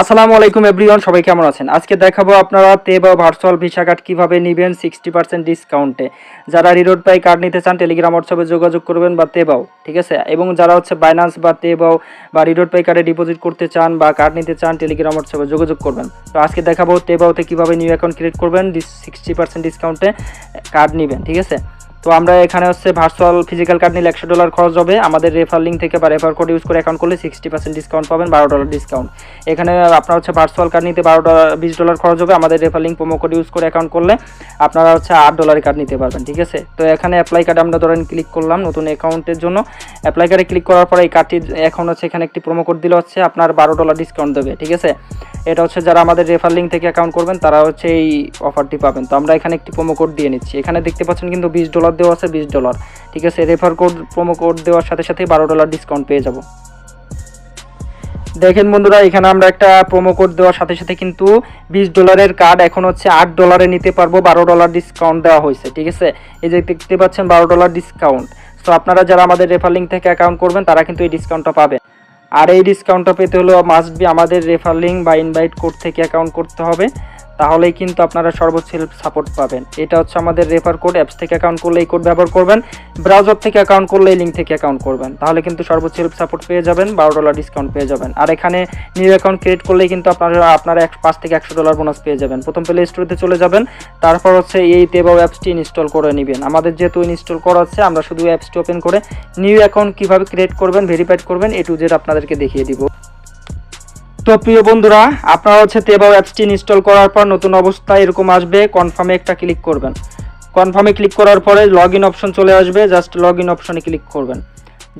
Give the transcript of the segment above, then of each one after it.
আসসালামু আলাইকুম এভরিওয়ান, সবাই কেমন আছেন? আজকে দেখাবো আপনারা তেবা ভার্চুয়াল ভিসা কার্ড কীভাবে নেবেন সিক্সটি পার্সেন্ট ডিসকাউন্টে যারা রিরোড পাই কার্ড নিতে চান টেলিগ্রাম হোয়াটসঅ্যাপে যোগাযোগ করবেন বা তেবাও, ঠিক আছে? এবং যারা হচ্ছে বাইন্যান্স বা তেবাও বা রিরোড পাই কার্ডে ডিপোজিট করতে চান বা কার্ড নিতে চান টেলিগ্রাম হোয়াটসঅ্যাপে যোগাযোগ করবেন। তো আজকে দেখাবো তেবাওতে কীভাবে নিউ অ্যাকাউন্ট ক্রিয়েট করবেন সিক্সটি পার্সেন্ট ডিসকাউন্টে কার্ড নেবেন, ঠিক আছে? তো আমরা এখানে হচ্ছে ভার্চুয়াল ফিজিক্যাল কার্ড নিলে একশো ডলার খরচ হবে। আমাদের রেফার লিঙ্ক থেকে বা রেফার কোড ইউজ করে অ্যাকাউন্ট করলে সিক্সটি পার্সেন্ট ডিসকাউন্ট পাবেন, বারো ডলার ডিসকাউন্ট এখানে আপনার হচ্ছে ভার্চুয়াল কার্ড নিতে বারো ডলার বিশ ডলার খরচ হবে। আমাদের refer link promo code use করে অ্যাকাউন্ট করলে আপনারা হচ্ছে আট ডলারের কার্ড নিতে পারবেন, ঠিক আছে? তো এখানে অ্যাপ্লাই কার্ড আমরা ধরেন ক্লিক করলাম নতুন অ্যাকাউন্টের জন্য। অ্যাপ্লাই কার্ডে ক্লিক করার পরে এই কার্ডটি এখন হচ্ছে এখানে একটি প্রোমো কোড দিলে হচ্ছে আপনার বারো ডলার ডিসকাউন্ট দেবে, ঠিক আছে? এটা হচ্ছে যারা আমাদের রেফার লিঙ্ক থেকে অ্যাকাউন্ট করবেন, তারা হচ্ছে এই অফারটি পাবেন। তো আমরা এখানে একটি প্রোমো কোড দিয়ে নিচ্ছি। এখানে দেখতে পাচ্ছেন কিন্তু বিশ ডলার দেওয়া আছে বিশ ডলার ঠিক আছে রেফার কোড প্রোমো কোড দেওয়ার সাথে সাথে বারো ডলার ডিসকাউন্ট পেয়ে যাব। দেখেন বন্ধুরা, এখানে আমরা একটা প্রোমো কোড দেওয়ার সাথে সাথে কিন্তু বিশ ডলারের কার্ড এখন হচ্ছে আট ডলারে নিতে পারব, বারো ডলার ডিসকাউন্ট দেওয়া হয়েছে, ঠিক আছে? এই যে দেখতে পাচ্ছেন বারো ডলার ডিসকাউন্ট তো আপনারা যারা আমাদের রেফার লিঙ্ক থেকে অ্যাকাউন্ট করবেন, তারা কিন্তু এই ডিসকাউন্টটা পাবেন। আর এই ডিসকাউন্টটা পেতে হলে মাস্ট বি আমাদের রেফার লিঙ্ক বা ইনভাইট কোড থেকে অ্যাকাউন্ট করতে হবে। তাহলেই কিন্তু আপনারা সর্বোচ্চ হেল্প সাপোর্ট পাবেন। এটা হচ্ছে আমাদের রেফার কোড অ্যাপস থেকে অ্যাকাউন্ট করলে এই কোড ব্যবহার করবেন। ব্রাউজার থেকে অ্যাকাউন্ট করলে এই লিঙ্ক থেকে অ্যাকাউন্ট করবেন। তাহলে কিন্তু সর্বোচ্চ হেল্প সাপোর্ট পেয়ে যাবেন, বারো ডলার ডিসকাউন্ট পেয়ে যাবেন। আর এখানে নিউ অ্যাকাউন্ট ক্রিয়েট করলেই কিন্তু আপনারা আপনারা এক, পাঁচ থেকে একশো ডলার বোনাস পেয়ে যাবেন। প্রথম প্লে স্টোরেতে চলে যাবেন, তারপর হচ্ছে এই তেবাও অ্যাপসটি ইনস্টল করে নেবেন। আমাদের যেহেতু ইনস্টল করা আছে, আমরা শুধু অ্যাপসটি ওপেন করে নিউ অ্যাকাউন্ট কীভাবে ক্রিয়েট করবেন ভেরিফাইড করবেন, এ টু জেড আপনাদেরকে দেখিয়ে দিব। তো প্রিয় বন্ধুরা, আপনারা হচ্ছে তেবাও অ্যাপসটি ইনস্টল করার পর নতুন অবস্থায় এরকম আসবে কনফার্মে একটা ক্লিক করবেন। কনফার্মে ক্লিক করার পরে লগ ইন অপশন চলে আসবে জাস্ট লগ ইন অপশনে ক্লিক করবেন।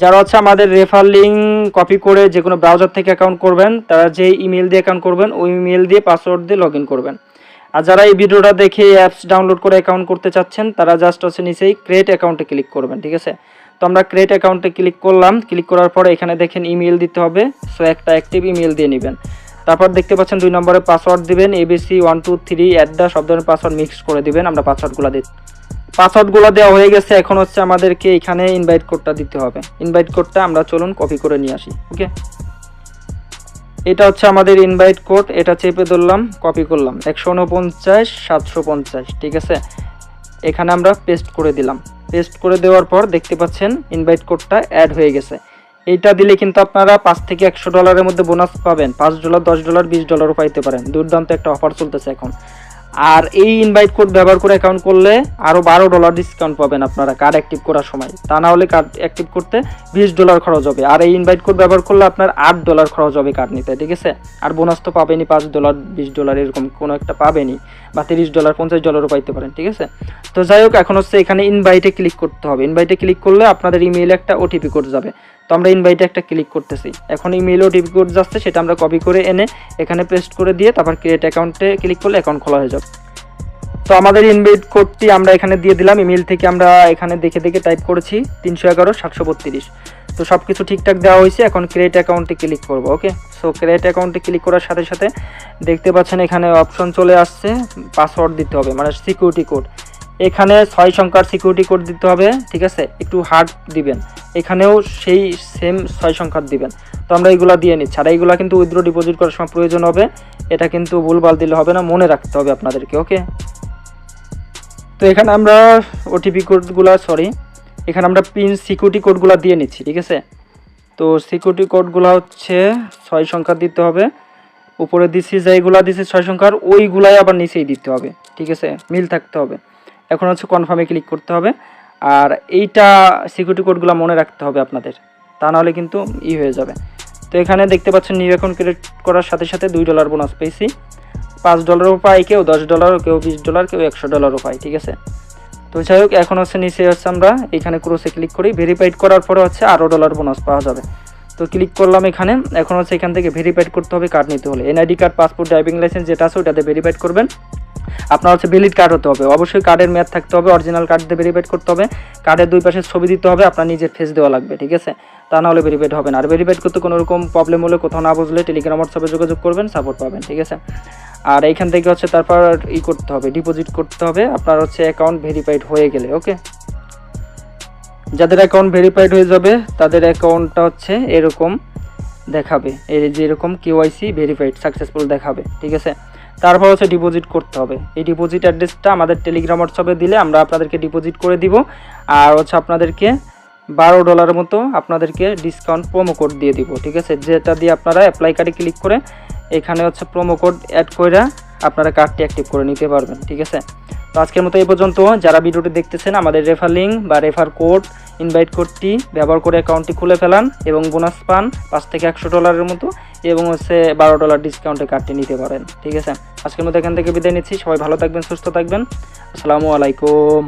যারা হচ্ছে আমাদের রেফার লিঙ্ক কপি করে যে কোনো ব্রাউজার থেকে অ্যাকাউন্ট করবেন, তারা যে ইমেল দিয়ে অ্যাকাউন্ট করবেন, ওই ইমেল দিয়ে পাসওয়ার্ড দিয়ে লগ ইন করবেন। আর যারা এই ভিডিওটা দেখে অ্যাপস ডাউনলোড করে অ্যাকাউন্ট করতে চাচ্ছেন, তারা জাস্ট হচ্ছে নিচেই ক্রিয়েট অ্যাকাউন্টে ক্লিক করবেন, ঠিক আছে? তো আমরা ক্রিয়েট অ্যাকাউন্টে ক্লিক করলাম। ক্লিক করার পরে এখানে দেখেন ইমেল দিতে হবে। সো একটা অ্যাক্টিভ ইমেল দিয়ে নেবেন। তারপর দেখতে পাচ্ছেন দুই নম্বরে পাসওয়ার্ড দিবেন। A B C one two three at the সব ধরনের পাসওয়ার্ড মিক্স করে দিবেন। আমরা পাসওয়ার্ডগুলো দিই পাসওয়ার্ডগুলো দেওয়া হয়ে গেছে। এখন হচ্ছে আমাদেরকে এখানে ইনভাইট কোডটা দিতে হবে। ইনভাইট কোডটা আমরা চলুন কপি করে নিয়ে আসি। ওকে এটা হচ্ছে আমাদের ইনভাইট কোড এটা চেপে ধরলাম কপি করলাম। একশো উনপঞ্চাশ, সাতশো পঞ্চাশ। ঠিক আছে? এখানে আমরা পেস্ট করে দিলাম। পেস্ট করে দেওয়ার পর দেখতে পাচ্ছেন ইনভাইট কোডটা অ্যাড হয়ে গেছে। এইটা দিলে কিন্তু আপনারা পাঁচ থেকে একশো ডলারের মধ্যে বোনাস পাবেন। পাঁচ ডলার দশ ডলার বিশ ডলারও পাইতে পারেন। দুর্দান্ত একটা অফার চলতেছে এখন। আর এই ইনভাইট কোড ব্যবহার করে অ্যাকাউন্ট করলে আরও বারো ডলার ডিসকাউন্ট পাবেন আপনারা কার্ড অ্যাক্টিভ করার সময়। তা না হলে কার্ড অ্যাক্টিভ করতে বিশ ডলার খরচ হবে। আর এই ইনভাইট কোড ব্যবহার করলে আপনার আট ডলার খরচ হবে কার্ড নিতে, ঠিক আছে? আর বোনাস তো পাবেনই পাঁচ ডলার বিশ ডলার এরকম কোনো একটা পাবেনই বা তিরিশ ডলার পঞ্চাশ ডলারও পাইতে পারেন, ঠিক আছে? তো যাই হোক, এখন হচ্ছে এখানে ইনভাইটে ক্লিক করতে হবে। ইনভাইটে ক্লিক করলে আপনাদের ইমেইলে একটা ওটিপি কোড যাবে। তো আমরা ইনভাইটে একটা ক্লিক করতেছি। এখন ইমেইল ওটিপি কোড যাচ্ছে, সেটা আমরা কপি করে এনে এখানে পেস্ট করে দিয়ে তারপর ক্রিয়েট অ্যাকাউন্টে ক্লিক করলে অ্যাকাউন্ট খোলা হয়ে যাবে। তো আমাদের ইনভাইট কোডটি আমরা এখানে দিয়ে দিলাম। ইমেল থেকে আমরা এখানে দেখে দেখে টাইপ করেছি তিনশো এগারো, সাতশো বত্রিশ। তো সব কিছু ঠিকঠাক দেওয়া হয়েছে। এখন ক্রিয়েট অ্যাকাউন্টে ক্লিক করব ওকে সো ক্রিয়েট অ্যাকাউন্টে ক্লিক করার সাথে সাথে দেখতে পাচ্ছেন এখানে অপশন চলে আসছে পাসওয়ার্ড দিতে হবে মানে সিকিউরিটি কোড এখানে ছয় সংখ্যার সিকিউরিটি কোড দিতে হবে, ঠিক আছে? একটু হার্ড দিবেন। এখানেও সেই সেম ছয় সংখ্যার দিবেন। তো আমরা এইগুলো দিয়ে নিচ্ছি। আর এইগুলো কিন্তু উইথড্র ডিপোজিট করার সময় প্রয়োজন হবে। এটা কিন্তু ভুলভাল দিলে হবে না, মনে রাখতে হবে আপনাদেরকে, ওকে? তো এখানে আমরা ওটিপি কোডগুলো সরি এখানে আমরা পিন সিকিউরিটি কোডগুলো দিয়ে নিচ্ছি, ঠিক আছে? তো সিকিউরিটি কোডগুলো হচ্ছে ছয় সংখ্যা দিতে হবে। উপরে দিছি, যেইগুলা দিছি ছয় সংখ্যার, ওইগুলাই আবার নিচেই দিতে হবে, ঠিক আছে? মিল থাকতে হবে। এখন হচ্ছে কনফার্মে ক্লিক করতে হবে। আর এইটা সিকিউরিটি কোডগুলো মনে রাখতে হবে আপনাদের, তা নাহলে কিন্তু ই হয়ে যাবে। তো এখানে দেখতে পাচ্ছেন নিউ অ্যাকাউন্ট ক্রিয়েট করার সাথে সাথে দুই ডলার বোনাস পেয়েছি। পাঁচ ডলারও পাই কেউ, দশ ডলারও কেউ বিশ ডলার কেউ একশো ডলারও পাই, ঠিক আছে? তো যাই হোক, এখন হচ্ছে নিচে হচ্ছে আমরা এখানে ক্রোসে ক্লিক করি। ভেরিফাইড করার পরে হচ্ছে আরও ডলার বোনাস পাওয়া যাবে। তো ক্লিক করলাম এখানে, এখন হচ্ছে এখান থেকে ভেরিফাইড করতে হবে কার্ড নিতে হলে। NID card passport driving licence যেটা আছে ওটাতে ভেরিফাইড করবেন। আপনার হচ্ছে ভ্যালিড কার্ড হতে হবে। অবশ্যই কার্ডের মেয়াদ থাকতে হবে অরিজিনাল কার্ড দিয়ে ভেরিফাইড করতে হবে। কার্ডের দুই পাশে ছবি দিতে হবে, আপনার নিজের ফেস দেওয়া লাগবে, ঠিক আছে? তা না হলে ভেরিফাইড হবে না। আর ভেরিফাইড করতে কোনো রকম প্রবলেম হলে কোথাও না বুঝলে টেলিগ্রাম হোয়াটসঅ্যাপে যোগাযোগ করবেন সাপোর্ট পাবেন, ঠিক আছে? আর এইখান থেকে হচ্ছে তারপর ই করতে হবে ডিপোজিট করতে হবে। আপনার হচ্ছে অ্যাকাউন্ট ভেরিফাইড হয়ে গেলে ওকে যাদের অ্যাকাউন্ট ভেরিফাইড হয়ে যাবে, তাদের অ্যাকাউন্টটা হচ্ছে এরকম দেখাবে। এই যে এরকম কেওয়াইসি ভেরিফাইড সাকসেসফুল দেখাবে, ঠিক আছে? তারপর হচ্ছে ডিপোজিট করতে হবে। এই ডিপোজিট অ্যাড্রেসটা আমাদের টেলিগ্রাম হোয়াটসঅ্যাপে দিলে আমরা আপনাদেরকে ডিপোজিট করে দিব। আর হচ্ছে আপনাদেরকে বারো ডলারের মতো আপনাদেরকে ডিসকাউন্ট প্রোমো কোড দিয়ে দিব, ঠিক আছে? যেটা দিয়ে আপনারা অ্যাপ্লাই কার্ডে ক্লিক করে এখানে হচ্ছে প্রোমো কোড অ্যাড করে আপনারা কার্ডটি অ্যাক্টিভ করে নিতে পারবেন, ঠিক আছে? তো আজকের মতো এই পর্যন্ত। যারা ভিডিওটি দেখতেছেন, আমাদের রেফার লিঙ্ক বা রেফার কোড ইনভাইট কোডটি ব্যবহার করে অ্যাকাউন্টটি খুলে ফেলান এবং বোনাস পান পাঁচ থেকে একশো ডলারের মতো এবং হচ্ছে বারো ডলার ডিসকাউন্টে কার্ডটি নিতে পারেন, ঠিক আছে? আজকের মতো এখান থেকে বিদায় নিচ্ছি, সবাই ভালো থাকবেন, সুস্থ থাকবেন। আসসালামু আলাইকুম।